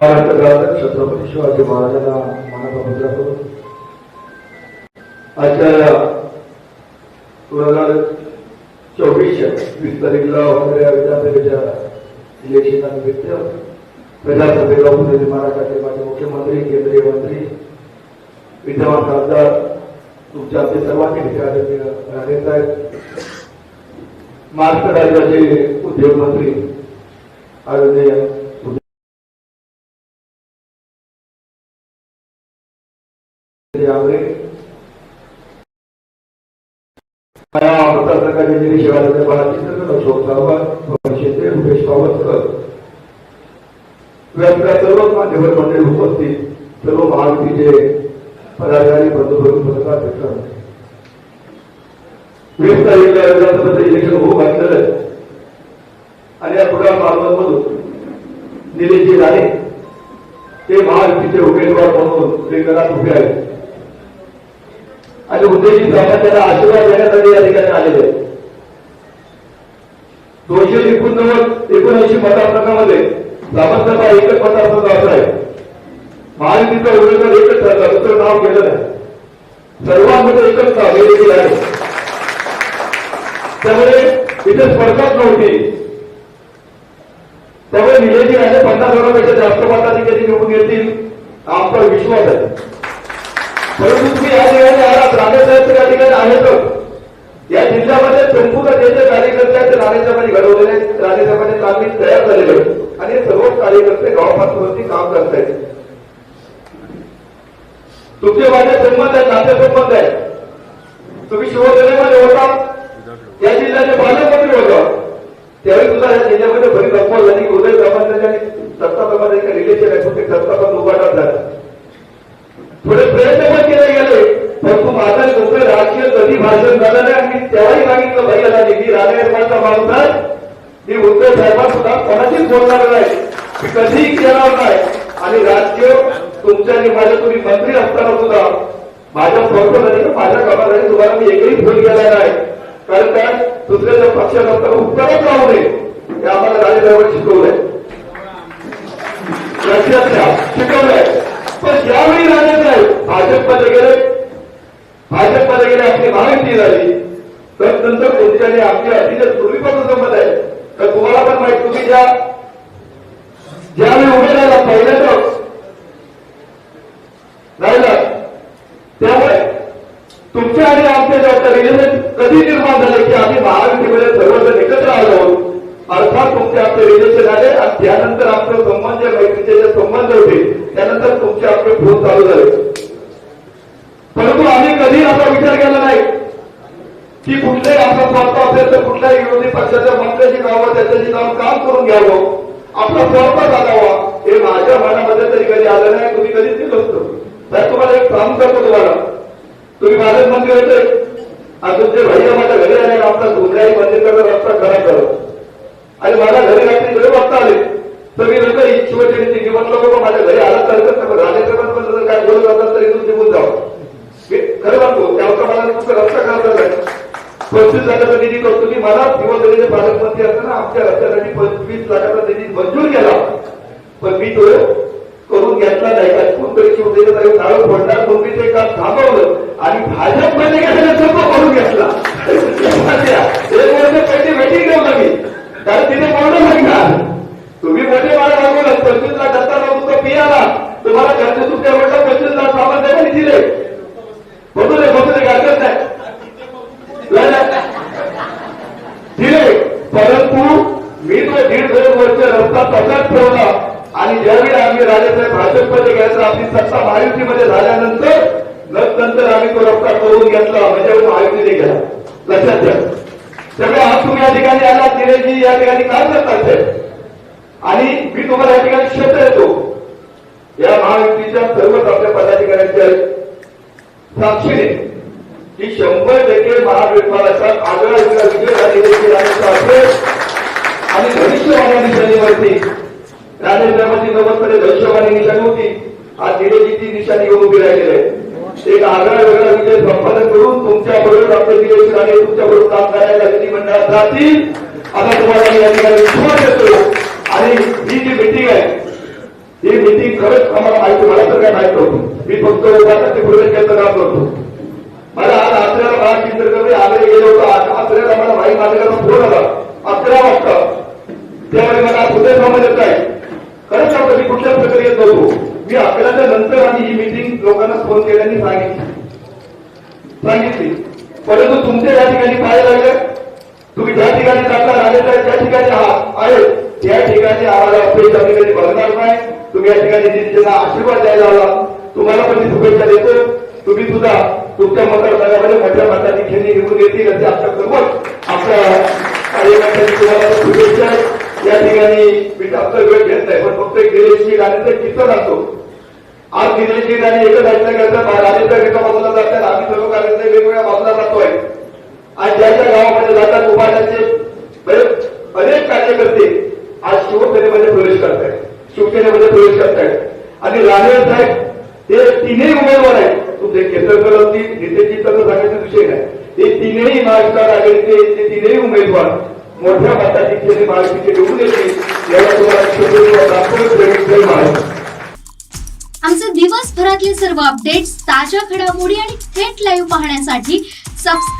छत्रपती शिवाजी महाराजांना मानाचा मुद्रा करून आजच्या दोन हजार चोवीस वीस तारीखला होणाऱ्या विधानसभेच्या इलेक्शनला निमित्त प्रजासभेला उपस्थित महाराष्ट्राचे माझे मुख्यमंत्री केंद्रीय मंत्री विद्यमान खासदार तुमच्या आमचे सर्वांचे विचाराधीन राहण्यात आहेत. महाराष्ट्र राज्याचे उद्योगमंत्री आदरणीय यामुळे प्रशासकाचे निरीक्षकाचे बाळाचित्र अशोक रुपेश सावंतकर व्यासपीठात सर्वच मान्यवर मंडळी उपस्थित सर्व महायुतीचे पदाधिकारी पत्रकार वीस तारीखला विधानसभेचं इलेक्शन होऊ घातलेलं आहे. आणि या मार्गामधून निलेशजी राणे ते महायुतीचे उमेदवार म्हणून रिंगणात उभे आहेत. आणि उद्देशित त्याला आशीर्वाद देण्यासाठी या ठिकाणी आलेले आहेत. दोनशे एकोणनव्वद एकोणऐंशी मतदारसंघामध्ये सामंतसभा एकच मतदारसंघ असा आहे. महायुतीचा उमेदवार एकच ठरला दुसरं नाव केलं नाही. सर्वांमध्ये एकच नाव हे आहे. त्यामुळे इथे स्पर्धाच नव्हती. त्यामुळे निलेजी राजे पन्नास हजारापेक्षा जास्त मताधिकारी निवडून येतील आमचा विश्वास आहे. परंतु तुम्ही या ठिकाणी आलात राणेसाहेब या ठिकाणी या जिल्ह्यामध्ये संपूर्ण जे जे कार्यकर्ते आहेत ते राणेसाहेबांनी घडवलेले आहेत. तयार झालेले आहेत. आणि हे कार्यकर्ते गावापासूनवरती काम करतायत तुमचे माझे संबंध आहेत नाते आहेत. तुम्ही शिवसेनेमध्ये होता. या जिल्ह्याचे पालकमंत्री होता. त्यावेळी तुला या जिल्ह्यामध्ये बरीच अफवा झाली उदय सामंत आणि सत्ता सामंत रिलेशन आहे ते सत्ता पण उभाटा झाला थोडे प्रयत्न पण केले गेले परंतु माझा कुठे राजकीय कधी भाषण झालं नाही आणि तेव्हाही सांगितलं भैयाला की राजकारणाचा माणूस आहे मी उद्धव साहेबांना सुद्धा कोणाशीच बोलणार नाही. मी कधीही केणार नाही. आणि राज्य तुमच्या आणि माझ्या तुम्ही मंत्री असताना सुद्धा माझ्या स्वतःसाठी माझ्या कामासाठी तुम्हाला मी एकही फोन केला नाही. कारण काय? दुसऱ्याच्या पक्षात असताना उत्तरच राहू नये. हे आम्हाला राजेसाहेबांनी शिकवलंय लक्षात शिकवलंय. पण ज्यावेळी राजेसाहेब भाजपमध्ये गेले भाजपमध्ये गेले आपली महायुती झाली तर नंतर कोणत्याने आपली अतिशय पूर्वीपासून संबंध आहे. तर तुम्हाला पण माहिती तुम्ही ज्या ज्यावेळी उभे राहिला पहिल्यांदाच राहिला त्यामुळे तुमच्या आणि आमच्या जेव्हा रिलेशन कधी निर्माण झाले की आम्ही महायुतीमध्ये सर्वजण एकत्र आलो? अर्थात तुमचे आपले रिलेशन आले आणि त्यानंतर आपले संबंध मैत्रीचे जे संबंध होते त्यानंतर तुमचे आपले फोन चालू झाले परंतु आम्ही कधी असा विचार केला नाही. की कुठल्याही आपला स्वार्थ असेल तर कुठल्याही विरोधी पक्षाच्या मंत्र्याची नावं त्याच्याशी नाव काम करून घ्यावं. आपला स्वार्थ लागावा हे माझ्या मनामध्ये तरी कधी आलं नाही तुम्ही कधीच दिलं असतं तर तुम्हाला एक काम करतो तुम्हाला. तुम्ही पालकमंत्री होते. आणि तुमचे भैया माझ्या घरी आले आपला दुसऱ्याही मंदिराचा रस्ता खरा करत आणि मला घरी रात्री घरी बघता आले. तर मी नंतर शिवसेनेची की म्हटलं माझ्या घरी आला तर झाले पण काय बोलत असतात तरी तुम्ही निघून जाऊ. मला तुमचा रस्ता पंचवीस लाखाचा निधी मला शिवसेनेचे पालकमंत्री असताना आमच्या रस्त्यासाठी पंचवीस लाखाचा निधी मंजूर केला. पण मी तो करून घेतला नाही. का कोणतरी शिवसेनेचा फोडणार ते काम थांबवलं. आणि भाजपमध्ये गेल्याने सर्व करून घेतला. एक वर्ष पैसे भेटी घेऊ मी. कारण तिने कोणतं सांगितलं तुम्ही मोठे मला लागून पंचवीस लाख असताना तुमचा पी आला तुम्हाला घरचे तुमच्या म्हटलं पंचवीस लाख सामान द्या दिले बघू दे बघू दे हरकत नाही नाही, नाही. दिले परंतु मी तो दीड दोन वर्ष रस्ता तसाच ठेवला आणि ज्यावेळी आम्ही राजासाहेब भाजपमध्ये घ्यायचं आपली सत्ता महायुतीमध्ये झाल्यानंतर नंतर आम्ही तो रस्ता करून घेतला म्हणजे महायुतीने गेला लक्षात घ्या त्यामुळे आज तुम्ही या ठिकाणी आला दिलेजी या ठिकाणी काय करतात आणि मी तुम्हाला या ठिकाणी शब्द देतो. या महायुतीच्या सर्वच आपल्या पदाधिकाऱ्यांच्या साक्षीने ही शंभर टक्के महाविद्यालयाचा आगळा वेगळा विजय झालेली राणेचा आणि भविष्यवाणी निशाणीवरती राणेसाहेबांची नव्वदकडे भविष्यवाणी निशाणी होती. आज दिलेची निशाणी येऊन उभी राहिलेली आहे. एक आगळा वेगळा विजय संपादन करून तुमच्या बरोबर आपले दिलेश राणे तुमच्या बरोबर काम करायला विधिमंडळात जातील. आता तुम्हाला मी या ठिकाणी विश्वास देतो आणि ही जी मिटिंग आहे ही मिटिंग खरंच आम्हाला माहिती मला तर काय माहिती होती मी फक्त उपासाचे घ्यायचं काम करतो. मला चित्रकर्मी आले गेले होतो. आज आचऱ्याला मला भाई माझ्याकडे फोन आला अकरा वाजता. त्यावेळी मला कुठे समज येत आहे खरंच सांगतो मी कुठल्या प्रक्रियेत होतो मी अकराच्या नंतर आम्ही ही मिटिंग लोकांना फोन केल्याने सांगितली. सांगितली. परंतु तुमच्या या ठिकाणी काय लागलं तुम्ही ज्या ठिकाणी जाता आले तर त्या ठिकाणी आहात. आहे त्या ठिकाणी आम्हाला अपेक्षा आम्ही कधी बघणार नाही. तुम्ही या ठिकाणी त्यांना आशीर्वाद द्यायला आला. तुम्हाला पण मी शुभेच्छा देतो. तुम्ही सुद्धा तुमच्या मतदारसंघामध्ये मोठ्या मताची खेळणी निवडून येतील असे आशा करून आपल्या कार्यकर्त्यांनी तुम्हाला शुभेच्छा या ठिकाणी मी जास्त वेळ घेत नाही पण फक्त एक दिनेशजी गाण्याचा किस्सा सांगतो आज दिनेशजी राणे एकच ऐकलं करतात राजेच्या एका बाजूला जातात आम्ही सर्व कार्यकर्ते वेगवेगळ्या बाजूला जातोय. आणि ज्या ज्या गावामध्ये जातात उपाध्याचे बरेच अनेक कार्यकर्ते आज शिवसेनेमध्ये प्रवेश करतायत शिवसेनेमध्ये प्रवेश करतायत आणि राणे साहेब हे तीनही उमेदवार आहेत तुमचे केसरकर असतील नितेशजी तर सांगायचा विषय नाही हे तीनही महाराष्ट्र आघाडीचे ते तीनही उमेदवार मोठ्या मताची खेळी महाराष्ट्राचे निवडून येतील याला तुम्हाला दाखवून आमचे दिवसभरातले सर्व अपडेट्स ताज्या घडामोडी आणि थेट लाईव्ह पाहण्यासाठी सबस्क्राईब